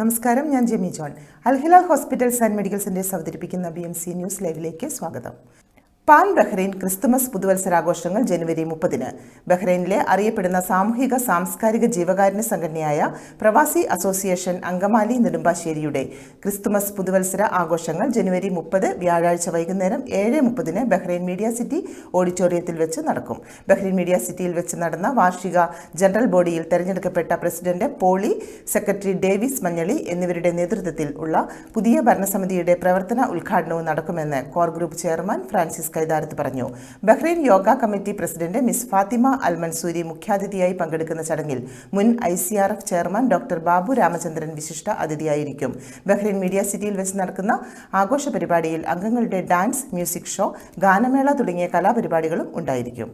നമസ്കാരം ഞാൻ Jemi John. Al Hilal hospitals and medical centres അവതരിപ്പിക്കുന്ന ബി എം സി ന്യൂസ് ലൈവിലേക്ക് സ്വാഗതം. പാൻ ബഹ്റൈൻ ക്രിസ്തുമസ് പുതുവത്സരാഘോഷങ്ങൾ ജനുവരി മുപ്പതിന്. ബഹ്റൈനിലെ അറിയപ്പെടുന്ന സാമൂഹിക സാംസ്കാരിക ജീവകാരുണ്യ സംഘടനയായ പ്രവാസി അസോസിയേഷൻ അങ്കമാലി നെടുമ്പാശ്ശേരിയുടെ ക്രിസ്തുമസ് പുതുവത്സര ആഘോഷങ്ങൾ ജനുവരി മുപ്പത് വ്യാഴാഴ്ച വൈകുന്നേരം ഏഴ് മുപ്പതിന് ബഹ്റൈൻ മീഡിയ സിറ്റി ഓഡിറ്റോറിയത്തിൽ വെച്ച് നടക്കും. ബഹ്റൈൻ മീഡിയ സിറ്റിയിൽ വെച്ച് നടന്ന വാർഷിക ജനറൽ ബോഡിയിൽ തെരഞ്ഞെടുക്കപ്പെട്ട president Poly secretary Davis Manjali എന്നിവരുടെ നേതൃത്വത്തിൽ ഉള്ള പുതിയ ഭരണസമിതിയുടെ പ്രവർത്തന ഉദ്ഘാടനവും നടക്കുമെന്ന് core group chairman Francis Kaitharath പറഞ്ഞു. Bahrain yoga committee president miss Fatima Al Mansoori മുഖ്യാതിഥിയായി പങ്കെടുക്കുന്ന ചടങ്ങിൽ മുൻ I C R F chairman doctor Babu Ramachandran വിശിഷ്ട അതിഥിയായിരിക്കും. ബഹ്റൈൻ മീഡിയ സിറ്റിയിൽ വെച്ച് നടക്കുന്ന ആഘോഷ പരിപാടിയിൽ അംഗങ്ങളുടെ ഡാൻസ് മ്യൂസിക് ഷോ ഗാനമേള തുടങ്ങിയ കലാപരിപാടികളും ഉണ്ടായിരിക്കും.